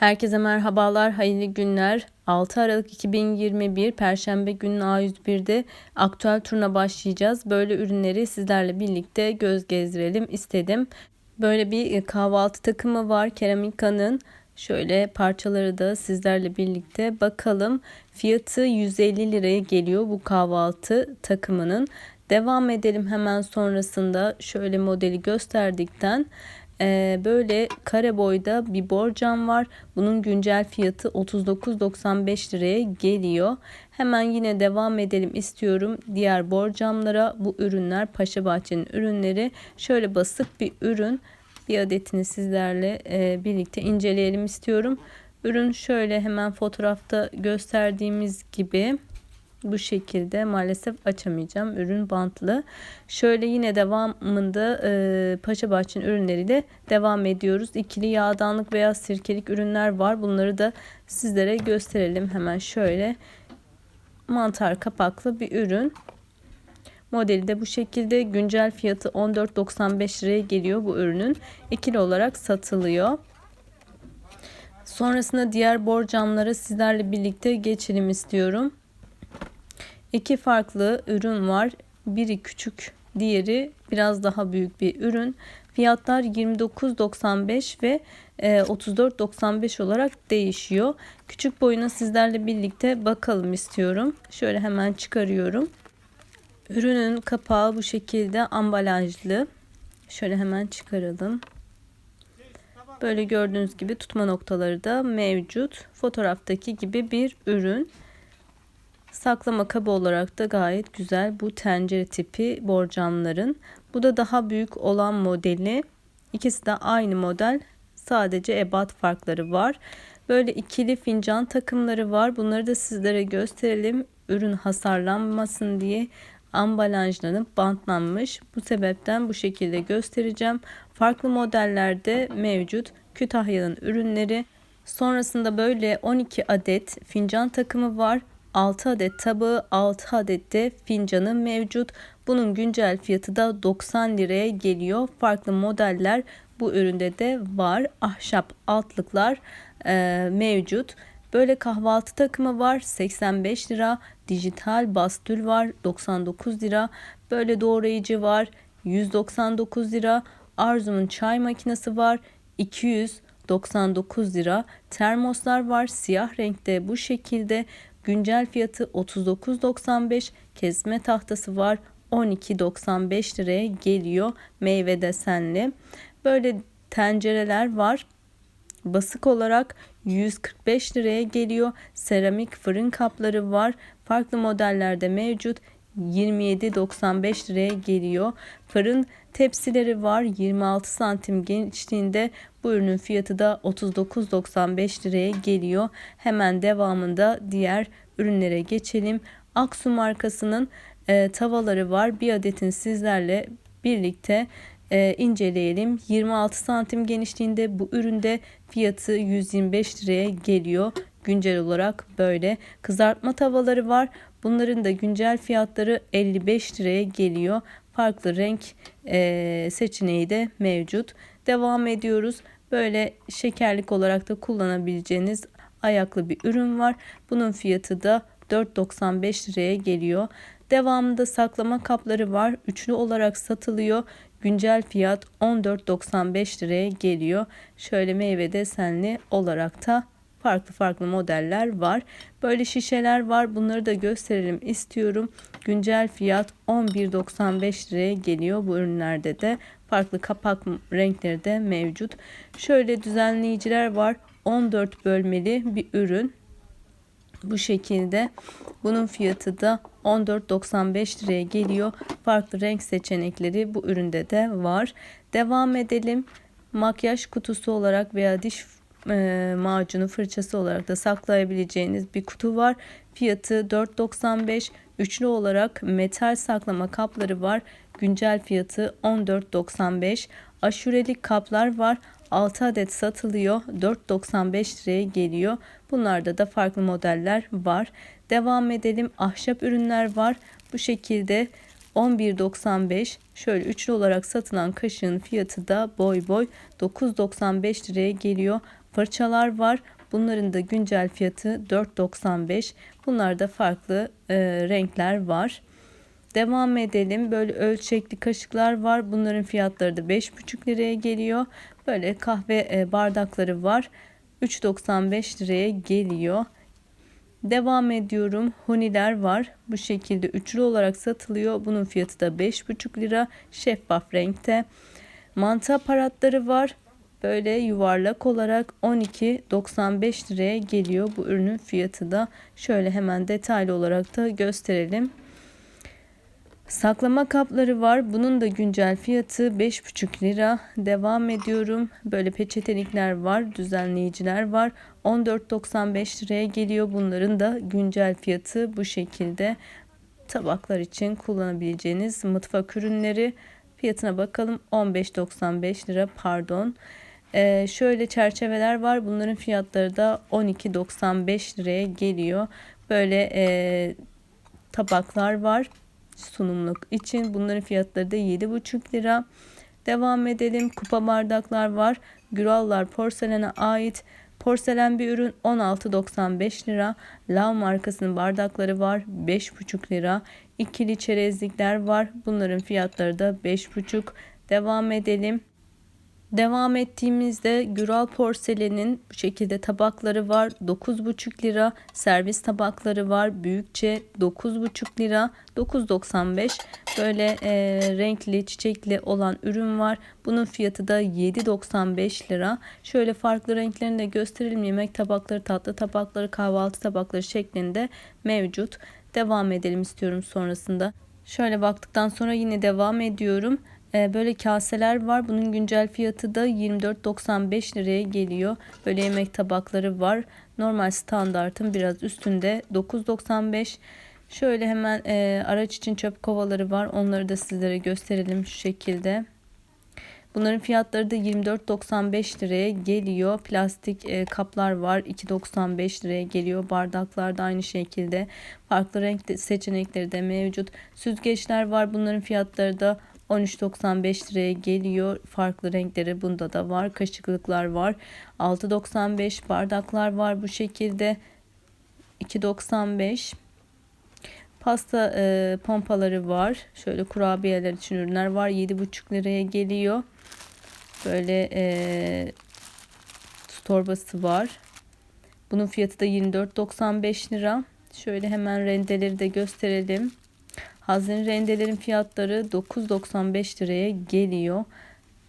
Herkese merhabalar, hayırlı günler. 6 Aralık 2021 Perşembe günü A101'de aktüel turuna başlayacağız. Böyle ürünleri sizlerle birlikte göz gezdirelim istedim. Böyle bir kahvaltı takımı var Keramika'nın. Şöyle parçaları da sizlerle birlikte bakalım. Fiyatı 150 liraya geliyor bu kahvaltı takımının. Devam edelim hemen sonrasında şöyle modeli gösterdikten ee, böyle kare boyda bir borcam var. Bunun güncel fiyatı 39.95 liraya geliyor. Hemen yine devam edelim istiyorum. Diğer borcamlara bu ürünler Paşa Bahçe'nin ürünleri. Şöyle basık bir ürün. Bir adetini sizlerle e, birlikte inceleyelim istiyorum. Ürün şöyle hemen fotoğrafta gösterdiğimiz gibi bu şekilde maalesef açamayacağım. Ürün bantlı. Şöyle yine devamında e, Paşa Bahçe'nin ürünleriyle devam ediyoruz. İkili yağdanlık veya sirkelik ürünler var. Bunları da sizlere gösterelim. Hemen şöyle mantar kapaklı bir ürün. Modeli de bu şekilde güncel fiyatı 14.95 liraya geliyor bu ürünün. ikili olarak satılıyor. Sonrasında diğer borcamlara sizlerle birlikte geçelim istiyorum. İki farklı ürün var. Biri küçük, diğeri biraz daha büyük bir ürün. Fiyatlar 29.95 ve 34.95 e, olarak değişiyor. Küçük boyuna sizlerle birlikte bakalım istiyorum. Şöyle hemen çıkarıyorum. Ürünün kapağı bu şekilde ambalajlı. Şöyle hemen çıkaralım. Böyle gördüğünüz gibi tutma noktaları da mevcut. Fotoğraftaki gibi bir ürün. Saklama kabı olarak da gayet güzel bu tencere tipi borcamların. Bu da daha büyük olan modeli. İkisi de aynı model. Sadece ebat farkları var. Böyle ikili fincan takımları var. Bunları da sizlere gösterelim. Ürün hasarlanmasın diye ambalajlanıp bantlanmış. Bu sebepten bu şekilde göstereceğim. Farklı modellerde mevcut. Kütahya'nın ürünleri. Sonrasında böyle 12 adet fincan takımı var. 6 adet tabağı 6 adet de fincanı mevcut. Bunun güncel fiyatı da 90 liraya geliyor. Farklı modeller bu üründe de var. Ahşap altlıklar e, mevcut. Böyle kahvaltı takımı var 85 lira. Dijital bastül var 99 lira. Böyle doğrayıcı var 199 lira. Arzu'nun çay makinesi var 299 lira. Termoslar var siyah renkte bu şekilde. Güncel fiyatı 39.95. Kesme tahtası var. 12.95 liraya geliyor meyve desenli. Böyle tencereler var. Basık olarak 145 liraya geliyor. Seramik fırın kapları var. Farklı modellerde mevcut. 27.95 liraya geliyor. Fırın tepsileri var. 26 santim genişliğinde. Bu ürünün fiyatı da 39.95 liraya geliyor. Hemen devamında diğer ürünlere geçelim. Aksu markasının e, tavaları var. Bir adetin sizlerle birlikte e, inceleyelim. 26 santim genişliğinde bu üründe fiyatı 125 liraya geliyor. Güncel olarak böyle. Kızartma tavaları var. Bunların da güncel fiyatları 55 liraya geliyor. Farklı renk e, seçeneği de mevcut. Devam ediyoruz. Böyle şekerlik olarak da kullanabileceğiniz ayaklı bir ürün var. Bunun fiyatı da 4.95 liraya geliyor. Devamında saklama kapları var. Üçlü olarak satılıyor. Güncel fiyat 14.95 liraya geliyor. Şöyle meyve desenli olarak da farklı farklı modeller var. Böyle şişeler var. Bunları da gösterelim istiyorum. Güncel fiyat 11.95 liraya geliyor. Bu ürünlerde de farklı kapak renkleri de mevcut. Şöyle düzenleyiciler var. 14 bölmeli bir ürün. Bu şekilde bunun fiyatı da 14.95 liraya geliyor. Farklı renk seçenekleri bu üründe de var. Devam edelim. Makyaj kutusu olarak veya diş e, macunu fırçası olarak da saklayabileceğiniz bir kutu var. Fiyatı 4.95. Üçlü olarak metal saklama kapları var. Güncel fiyatı 14.95. Aşurelik kaplar var. 6 adet satılıyor. 4.95 liraya geliyor. Bunlarda da farklı modeller var. Devam edelim. Ahşap ürünler var. Bu şekilde 11.95 şöyle üçlü olarak satılan kaşığın fiyatı da boy boy 9.95 liraya geliyor. Fırçalar var. Bunların da güncel fiyatı 4.95. Bunlarda farklı e, renkler var. Devam edelim. Böyle ölçekli kaşıklar var. Bunların fiyatları da 5,5 liraya geliyor. Böyle kahve e, bardakları var. 3.95 liraya geliyor. Devam ediyorum. Huniler var. Bu şekilde üçlü olarak satılıyor. Bunun fiyatı da 5,5 lira. Şeffaf renkte. Mantı aparatları var. Böyle yuvarlak olarak 12.95 liraya geliyor. Bu ürünün fiyatı da şöyle hemen detaylı olarak da gösterelim. Saklama kapları var. Bunun da güncel fiyatı 5,5 lira. Devam ediyorum. Böyle peçetelikler var. Düzenleyiciler var. 14.95 liraya geliyor. Bunların da güncel fiyatı bu şekilde. Tabaklar için kullanabileceğiniz mutfak ürünleri. Fiyatına bakalım. 15.95 lira pardon. Ee, şöyle çerçeveler var. Bunların fiyatları da 12.95 liraya geliyor. Böyle e, tabaklar var sunumluk için. Bunların fiyatları da 7,5 lira. Devam edelim. Kupa bardaklar var. Gürallar porselene ait. Porselen bir ürün 16.95 lira. Lav markasının bardakları var 5,5 lira. İkili çerezlikler var. Bunların fiyatları da 5,5. Devam edelim. Devam ettiğimizde Güral porselenin bu şekilde tabakları var. 9,5 lira. Servis tabakları var. Büyükçe 9,5 lira. 9.95 böyle e, renkli çiçekli olan ürün var. Bunun fiyatı da 7.95 lira. Şöyle farklı renklerini de gösterelim. Yemek tabakları, tatlı tabakları, kahvaltı tabakları şeklinde mevcut. Devam edelim istiyorum sonrasında. Şöyle baktıktan sonra yine devam ediyorum. Ee, böyle kaseler var. Bunun güncel fiyatı da 24.95 liraya geliyor. Böyle yemek tabakları var. Normal standartın biraz üstünde 9.95. Şöyle hemen e, araç için çöp kovaları var. Onları da sizlere gösterelim şu şekilde. Bunların fiyatları da 24.95 liraya geliyor. Plastik e, kaplar var. 2.95 liraya geliyor. Bardaklar da aynı şekilde. Farklı renk seçenekleri de mevcut. Süzgeçler var. Bunların fiyatları da 13.95 liraya geliyor. Farklı renkleri bunda da var. Kaşıklıklar var. 6.95 bardaklar var bu şekilde. 2.95 Pasta e, pompaları var. Şöyle kurabiyeler için ürünler var. 7,5 liraya geliyor. Böyle e, su torbası var. Bunun fiyatı da 24.95 lira. Şöyle hemen rendeleri de gösterelim. Hazine rendelerin fiyatları 9.95 liraya geliyor.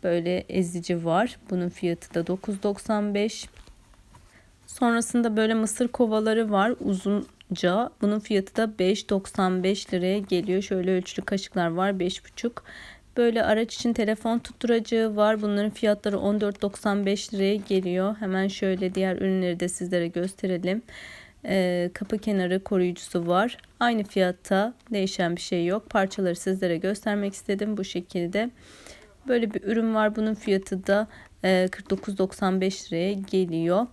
Böyle ezici var. Bunun fiyatı da 9.95. Sonrasında böyle mısır kovaları var. Uzunca. Bunun fiyatı da 5.95 liraya geliyor. Şöyle ölçülü kaşıklar var. 5.5. Böyle araç için telefon tutturacağı var. Bunların fiyatları 14.95 liraya geliyor. Hemen şöyle diğer ürünleri de sizlere gösterelim e, kapı kenarı koruyucusu var. Aynı fiyatta değişen bir şey yok. Parçaları sizlere göstermek istedim bu şekilde. Böyle bir ürün var. Bunun fiyatı da e, 49.95 liraya geliyor.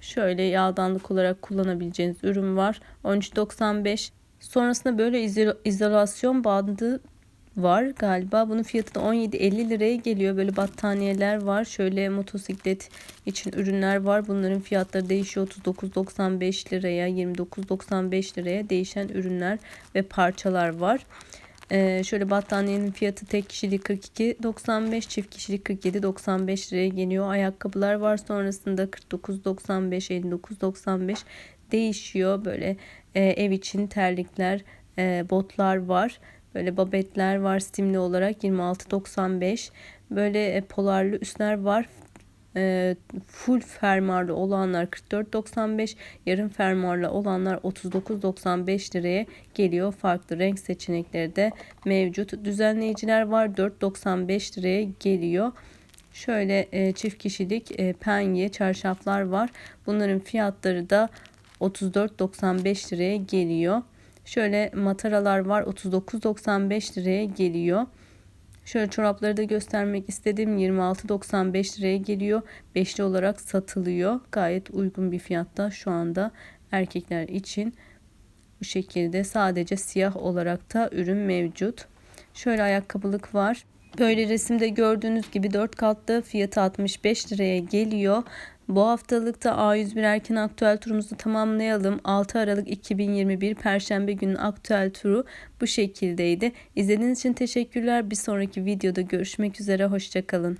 Şöyle yağdanlık olarak kullanabileceğiniz ürün var. 13.95 Sonrasında böyle izolasyon bandı var galiba. Bunun fiyatı da 17.50 liraya geliyor. Böyle battaniyeler var. Şöyle motosiklet için ürünler var. Bunların fiyatları değişiyor. 39.95 liraya, 29.95 liraya değişen ürünler ve parçalar var. Ee, şöyle battaniyenin fiyatı tek kişilik 42.95 çift kişilik 47.95 liraya geliyor. Ayakkabılar var sonrasında 49.95 59.95 değişiyor. Böyle e, ev için terlikler, e, botlar var. Böyle babetler var simli olarak 26.95. Böyle e, polarlı üstler var. E, full fermuarlı olanlar 44.95. Yarım fermuarlı olanlar 39.95 liraya geliyor. Farklı renk seçenekleri de mevcut. Düzenleyiciler var 4.95 liraya geliyor. Şöyle e, çift kişilik penye çarşaflar var. Bunların fiyatları da 34.95 liraya geliyor. Şöyle mataralar var 39.95 liraya geliyor. Şöyle çorapları da göstermek istedim. 26.95 liraya geliyor. Beşli olarak satılıyor. Gayet uygun bir fiyatta şu anda erkekler için. Bu şekilde sadece siyah olarak da ürün mevcut. Şöyle ayakkabılık var. Böyle resimde gördüğünüz gibi 4 katlı fiyatı 65 liraya geliyor. Bu haftalıkta A101 erken aktüel turumuzu tamamlayalım. 6 Aralık 2021 Perşembe günü aktüel turu bu şekildeydi. İzlediğiniz için teşekkürler. Bir sonraki videoda görüşmek üzere. Hoşçakalın.